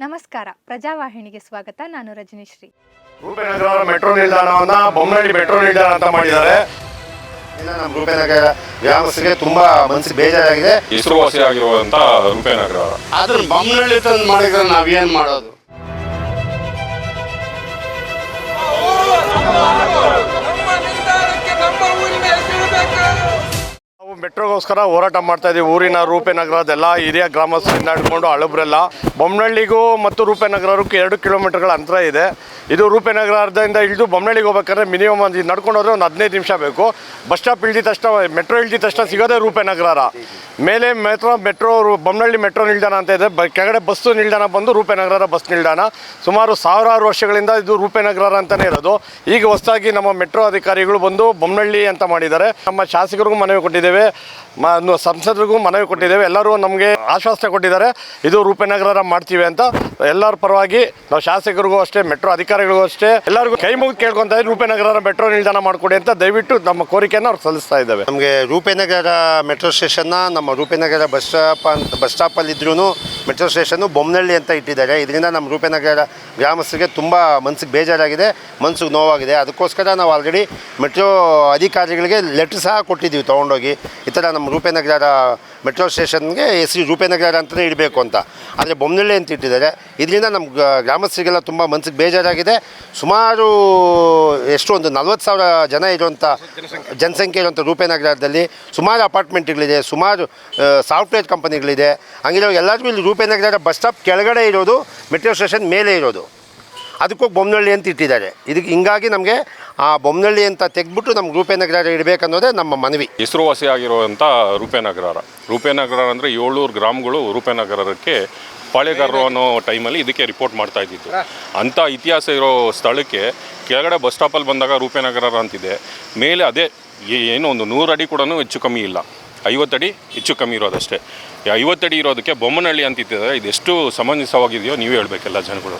ನಮಸ್ಕಾರ. ಪ್ರಜಾವಾಹಿನಿಗೆ ಸ್ವಾಗತ. ನಾನು ರಜನಿಶ್ರೀ. ರೂಪನಗರ ಮೆಟ್ರೋ ನಿಲ್ದಾಣವನ್ನ ಬೊಮ್ಮನಹಳ್ಳಿ ಮೆಟ್ರೋ ನಿಲ್ದಾಣ ಅಂತ ಮಾಡಿದ್ದಾರೆ. ಇನ್ನು ನಮ್ಮ ರೂಪನಗರ ಗ್ರಾಮಸ್ಥರಿಗೆ ತುಂಬಾ ಮನಸ್ಸಿಗೆ ಬೇಜಾರಾಗಿದೆ. ಹೆಸರುವಾಸಿಯಾಗಿರುವಂತ ರೂಪೇನಗರ ಅದನ್ನ ಬೊಮ್ಮನಹಳ್ಳಿ ತಂದು ಮಾಡಿದ್ರೆ ನಾವೇನ್ ಮಾಡೋದು? ಮೆಟ್ರೋಗೋಸ್ಕರ ಹೋರಾಟ ಮಾಡ್ತಾ ಇದೀವಿ ಊರಿನ ರೂಪೇನಗರದೆಲ್ಲ ಹಿರಿಯ ಗ್ರಾಮಸ್ಥರಿಂದ ಹಿಡ್ಕೊಂಡು ಹಳಬ್ರೆಲ್ಲ. ಬೊಮ್ಮನಹಳ್ಳಿಗೂ ಮತ್ತು ರೂಪೇನಗರಕ್ಕೂ ಎರಡು ಕಿಲೋಮೀಟರ್ಗಳ ಅಂತರ ಇದೆ. ಇದು ರೂಪನಗರದಿಂದ ಇಳಿದು ಬೊಮ್ಮನಹಳ್ಳಿಗೆ ಹೋಗ್ಬೇಕಾದ್ರೆ ಮಿನಿಮಮ್ ಒಂದು ನಡ್ಕೊಂಡು ಹೋದ್ರೆ ಒಂದು ಹದಿನೈದು ನಿಮಿಷ ಬೇಕು. ಬಸ್ ಸ್ಟಾಪ್ ಇಳಿದ ತಕ್ಷಣ, ಮೆಟ್ರೋ ಇಳಿದ ತಕ್ಷಣ ಸಿಗೋದೇ ರೂಪೇನಗರ ಮೇಲೆ ಮೆಟ್ರೋ ಮೆಟ್ರೋ ಬೊಮ್ಮನಹಳ್ಳಿ ಮೆಟ್ರೋ ನಿಲ್ದಾಣ ಅಂತ ಇದೆ. ಬ, ಕೆಳಗಡೆ ಬಸ್ಸು ನಿಲ್ದಾಣ ಬಂದು ರೂಪೇನಗರ ಬಸ್ ನಿಲ್ದಾಣ. ಸುಮಾರು ಸಾವಿರಾರು ವರ್ಷಗಳಿಂದ ಇದು ರೂಪೇನಗರ ಅಂತಲೇ ಇರೋದು. ಈಗ ಹೊಸದಾಗಿ ನಮ್ಮ ಮೆಟ್ರೋ ಅಧಿಕಾರಿಗಳು ಬಂದು ಬೊಮ್ಮನಹಳ್ಳಿ ಅಂತ ಮಾಡಿದ್ದಾರೆ. ನಮ್ಮ ಶಾಸಕರಿಗೂ ಮನವಿ ಕೊಟ್ಟಿದ್ದೇವೆ. ಸಂಸದರಿಗೂ ಮನವಿ ಕೊಟ್ಟಿದ್ದೇವೆ. ಎಲ್ಲರೂ ನಮಗೆ ಆಶ್ವಾಸನೆ ಕೊಟ್ಟಿದ್ದಾರೆ. ಇದು ರೂಪನಗರ ಮಾಡ್ತೀವಿ ಅಂತ. ಎಲ್ಲರ ಪರವಾಗಿ ನಾವು ಶಾಸಕರಿಗೂ ಅಷ್ಟೇ, ಮೆಟ್ರೋ ಅಧಿಕಾರಿಗಳಿಗೂ ಅಷ್ಟೇ, ಎಲ್ಲರಿಗೂ ಕೈ ಮುಗಿದು ಕೇಳ್ಕೊಂತ ರೂಪನಗರ ಮೆಟ್ರೋ ನಿಲ್ದಾಣ ಮಾಡಿಕೊಡಿ ಅಂತ ದಯವಿಟ್ಟು ನಮ್ಮ ಕೋರಿಕೆಯನ್ನು ಅವ್ರು ಸಲ್ಲಿಸ್ತಾ ಇದ್ದಾವೆ. ನಮಗೆ ರೂಪನಗರ ಮೆಟ್ರೋ ಸ್ಟೇಷನ್ನ ನಮ್ಮ ರೂಪನಗರ ಬಸ್ ಸ್ಟಾಪ್ ಅಂತ, ಬಸ್ ಸ್ಟಾಪಲ್ಲಿ ಇದ್ರೂ ಮೆಟ್ರೋ ಸ್ಟೇಷನ್ನು ಬೊಮ್ಮನಹಳ್ಳಿ ಅಂತ ಇಟ್ಟಿದ್ದಾರೆ. ಇದರಿಂದ ನಮ್ಮ ರೂಪನಗರ ಗ್ರಾಮಸ್ಥರಿಗೆ ತುಂಬ ಮನಸ್ಸಿಗೆ ಬೇಜಾರಾಗಿದೆ ಮನಸ್ಸಿಗೆ ನೋವಾಗಿದೆ. ಅದಕ್ಕೋಸ್ಕರ ನಾವು ಆಲ್ರೆಡಿ ಮೆಟ್ರೋ ಅಧಿಕಾರಿಗಳಿಗೆ ಲೆಟ್ರ್ ಸಹ ಕೊಟ್ಟಿದ್ದೀವಿ ತೊಗೊಂಡೋಗಿ. ಈ ಥರ ನಮ್ಮ ರೂಪೇನಗರ ಮೆಟ್ರೋ ಸ್ಟೇಷನ್ಗೆ ಎಸ್ ಸಿ ರೂಪೇನಗರ ಅಂತಲೇ ಇಡಬೇಕು ಅಂತ. ಆದರೆ ಬೊಮ್ಮನಹಳ್ಳಿ ಅಂತ ಇಟ್ಟಿದ್ದಾರೆ. ಇದರಿಂದ ನಮ್ಮ ಗ್ರಾಮಸ್ಥರಿಗೆಲ್ಲ ತುಂಬ ಮನಸ್ಸಿಗೆ ಬೇಜಾರಾಗಿದೆ. ಸುಮಾರು ಎಷ್ಟು ಒಂದು ನಲ್ವತ್ತು ಸಾವಿರ ಜನ ಇರುವಂಥ ಜನಸಂಖ್ಯೆ ಇರುವಂಥ ರೂಪೇನಗರದಲ್ಲಿ ಸುಮಾರು ಅಪಾರ್ಟ್ಮೆಂಟ್ಗಳಿದೆ ಸುಮಾರು ಸಾಫ್ಟ್ವೇರ್ ಕಂಪನಿಗಳಿದೆ ಹಂಗಿರೋ ಎಲ್ಲರಿಗೂ ಇಲ್ಲಿ ರೂಪನಗರ ಬಸ್ ಸ್ಟಾಪ್ ಕೆಳಗಡೆ ಇರೋದು, ಮೆಟ್ರೋ ಸ್ಟೇಷನ್ ಮೇಲೆ ಇರೋದು. ಅದಕ್ಕೋಗಿ ಬೊಮ್ಮನಹಳ್ಳಿ ಅಂತ ಇಟ್ಟಿದ್ದಾರೆ. ಇದಕ್ಕೆ ಹಿಂಗಾಗಿ ನಮಗೆ ಆ ಬೊಮ್ಮನಹಳ್ಳಿ ಅಂತ ತೆಗೆದ್ಬಿಟ್ಟು ನಮ್ಗೆ ರೂಪೇನಗರ ಇಡಬೇಕನ್ನೋದೇ ನಮ್ಮ ಮನವಿ. ಹೆಸರುವಾಸಿಯಾಗಿರುವಂಥ ರೂಪೇನಗರ ರೂಪೇನಗರ ಅಂದರೆ ಏಳ್ನೂರು ಗ್ರಾಮಗಳು ರೂಪೇನಗರಕ್ಕೆ ಪಾಳೆಗಾರರು ಅನ್ನೋ ಟೈಮಲ್ಲಿ ಇದಕ್ಕೆ ರಿಪೋರ್ಟ್ ಮಾಡ್ತಾ ಇದ್ದಿದ್ದು. ಅಂಥ ಇತಿಹಾಸ ಇರೋ ಸ್ಥಳಕ್ಕೆ ಕೆಳಗಡೆ ಬಸ್ ಸ್ಟಾಪಲ್ಲಿ ಬಂದಾಗ ರೂಪೇನಗರ ಅಂತಿದೆ. ಮೇಲೆ ಅದೇ ಏನು ಒಂದು ನೂರು ಅಡಿ ಕೂಡ ಹೆಚ್ಚು ಕಮ್ಮಿ ಇಲ್ಲ. ಐವತ್ತಡಿ ಹೆಚ್ಚು ಕಮ್ಮಿ ಇರೋದಷ್ಟೇ. ಐವತ್ತಡಿ ಇರೋದಕ್ಕೆ ಬೊಮ್ಮನಹಳ್ಳಿ ಅಂತಿದ್ದರೆ ಇದೆಷ್ಟು ಸಮಂಜಸವಾಗಿದೆಯೋ ನೀವೇ ಹೇಳಬೇಕೆಲ್ಲ ಜನಗಳು.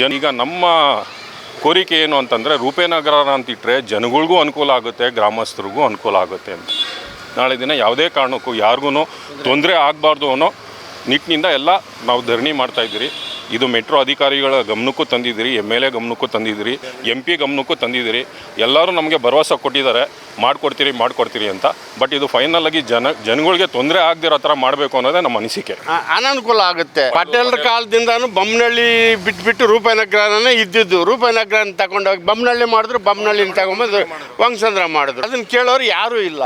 ಜನ ಈಗ ನಮ್ಮ ಕೋರಿಕೆ ಏನು ಅಂತಂದರೆ ರೂಪೇನಗರ ಅಂತಿಟ್ಟರೆ ಜನಗಳಿಗೂ ಅನುಕೂಲ ಆಗುತ್ತೆ, ಗ್ರಾಮಸ್ಥರಿಗೂ ಅನುಕೂಲ ಆಗುತ್ತೆ ಅಂತ. ನಾಳೆ ದಿನ ಯಾವುದೇ ಕಾರಣಕ್ಕೂ ಯಾರಿಗೂ ತೊಂದರೆ ಆಗಬಾರ್ದು ಅನ್ನೋ ನಿಟ್ಟಿನಿಂದ ಎಲ್ಲ ನಾವು ಧರಣಿ ಮಾಡ್ತಾ ಇದ್ದೀರಿ. ಇದು ಮೆಟ್ರೋ ಅಧಿಕಾರಿಗಳ ಗಮನಕ್ಕೂ ತಂದಿದ್ದೀರಿ ಎಂ ಎಲ್ ಎ ಗಮನಕ್ಕೂ ತಂದಿದ್ದೀರಿ ಎಂ ಪಿ ಗಮನಕ್ಕೂ ತಂದಿದ್ದೀರಿ. ಎಲ್ಲರೂ ನಮಗೆ ಭರವಸೆ ಕೊಟ್ಟಿದ್ದಾರೆ ಮಾಡಿಕೊಡ್ತೀರಿ ಮಾಡಿಕೊಡ್ತೀರಿ ಅಂತ. ಬಟ್ ಇದು ಫೈನಲ್ ಆಗಿ ಜನ ಜನಗಳಿಗೆ ತೊಂದರೆ ಆಗದಿರೋ ಥರ ಮಾಡಬೇಕು ಅನ್ನೋದೇ ನಮ್ಮ ಅನಿಸಿಕೆ. ಅನಾನುಕೂಲ ಆಗುತ್ತೆ. ಪಟೇಲ್ರ ಕಾಲದಿಂದಾನು ಬೊಮ್ಮನಹಳ್ಳಿ ಬಿಟ್ಬಿಟ್ಟು ರೂಪಾಯಿನಗ್ರಹನೇ ಇದ್ದಿದ್ದು. ರೂಪನಗರ ತಗೊಂಡೋಗಿ ಬೊಮ್ಮನಹಳ್ಳಿ ಮಾಡಿದ್ರು ಬೊಮ್ಮನಹಳ್ಳಿನ ತಗೊಂಬಂದು ವಂಶಂದ್ರ ಮಾಡಿದ್ರು. ಅದನ್ನ ಕೇಳೋರು ಯಾರೂ ಇಲ್ಲ.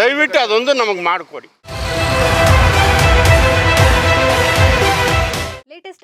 ದಯವಿಟ್ಟು ಅದೊಂದು ನಮಗೆ ಮಾಡಿಕೊಡಿ.